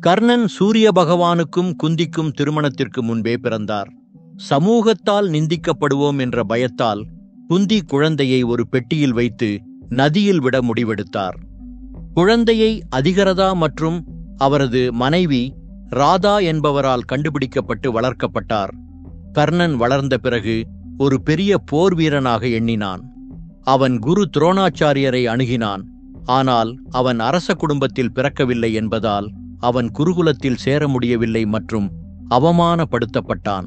கர்ணன் சூரிய பகவானுக்கும் குந்திக்கும் திருமணத்திற்கு முன்பே பிறந்தார். சமூகத்தால் நிந்திக்கப்படுவோம் என்ற பயத்தால் குந்தி குழந்தையை ஒரு பெட்டியில் வைத்து நதியில் விட முடிவெடுத்தார். குழந்தையை அதிகரதா மற்றும் அவரது மனைவி ராதா என்பவரால் கண்டுபிடிக்கப்பட்டு வளர்க்கப்பட்டார். கர்ணன் வளர்ந்த பிறகு ஒரு பெரிய போர் வீரனாக எண்ணினான். அவன் குரு துரோணாச்சாரியரை அணுகினான். ஆனால் அவன் அரச குடும்பத்தில் பிறக்கவில்லை என்பதால் அவன் குருகுலத்தில் சேர முடியவில்லை மற்றும் அவமானப்படுத்தப்பட்டான்.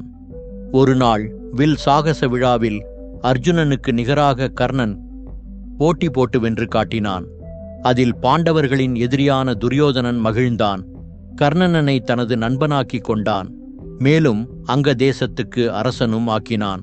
ஒரு நாள் வில் சாகச விழாவில் அர்ஜுனனுக்கு நிகராக கர்ணன் போட்டி போட்டு வென்று காட்டினான். அதில் பாண்டவர்களின் எதிரியான துரியோதனன் மகிழ்ந்தான். கர்ணனனை தனது நண்பனாக்கிக் கொண்டான். மேலும் அங்க தேசத்துக்கு அரசனும் ஆக்கினான்.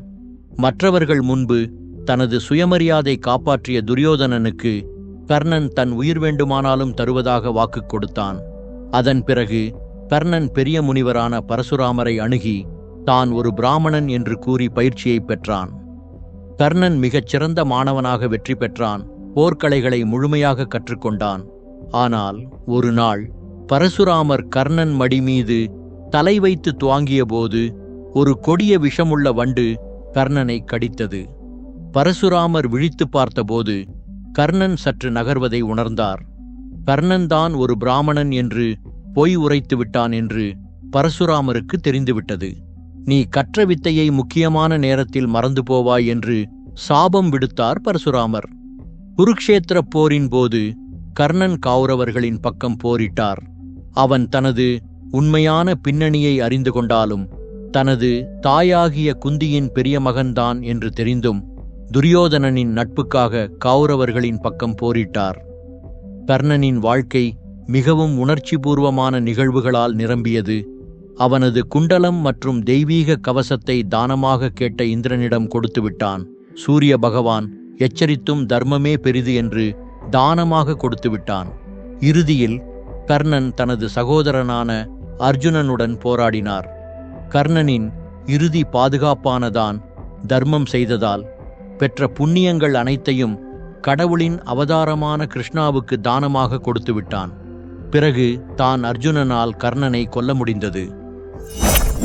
மற்றவர்கள் முன்பு தனது சுயமரியாதை காப்பாற்றிய துரியோதனனுக்கு கர்ணன் தன் உயிர் வேண்டுமானாலும் தருவதாக வாக்கு கொடுத்தான். அதன் பிறகு கர்ணன் பெரிய முனிவரான பரசுராமரை அணுகி தான் ஒரு பிராமணன் என்று கூறி பயிற்சியை பெற்றான். கர்ணன் மிகச் சிறந்த மாணவனாக வெற்றி பெற்றான். போர்க்கலைகளை முழுமையாக கற்றுக்கொண்டான். ஆனால் ஒரு நாள் பரசுராமர் கர்ணன் மடி மீது தலை வைத்து துவாங்கியபோது ஒரு கொடிய விஷமுள்ள வண்டு கர்ணனை கடித்தது. பரசுராமர் விழித்து பார்த்தபோது கர்ணன் சற்று நகர்வதை உணர்ந்தார். கர்ணன்தான் ஒரு பிராமணன் என்று பொய் உரைத்து விட்டான் என்று பரசுராமருக்கு தெரிந்துவிட்டது. நீ கற்ற வித்தையை முக்கியமான நேரத்தில் மறந்து போவாய் என்று சாபம் விடுத்தார் பரசுராமர். குருக்ஷேத்திர போரின் போது கர்ணன் கௌரவர்களின் பக்கம் போரிட்டார். அவன் தனது உண்மையான பின்னணியை அறிந்து கொண்டாலும் தனது தாயாகிய குந்தியின் பெரிய மகன்தான் என்று தெரிந்தும் துரியோதனனின் நட்புக்காக கௌரவர்களின் பக்கம் போரிட்டார். கர்ணனின் வாழ்க்கை மிகவும் உணர்ச்சிபூர்வமான நிகழ்வுகளால் நிரம்பியது. அவனது குண்டலம் மற்றும் தெய்வீக கவசத்தை தானமாக கேட்ட இந்திரனிடம் கொடுத்து விட்டான் சூரிய பகவான் எச்சரித்தும் தர்மமே பெரிது என்று தானமாக கொடுத்துவிட்டான். இறுதியில் கர்ணன் தனது சகோதரனான அர்ஜுனனுடன் போராடினார். கர்ணனின் இறுதி பாதுகாப்பானதான் தர்மம் செய்ததால் பெற்ற புண்ணியங்கள் அனைத்தையும் கடவுளின் அவதாரமான கிருஷ்ணாவுக்கு தானமாக கொடுத்து விட்டான் பிறகு தான் அர்ஜுனனால் கர்ணனை கொல்ல முடிந்தது.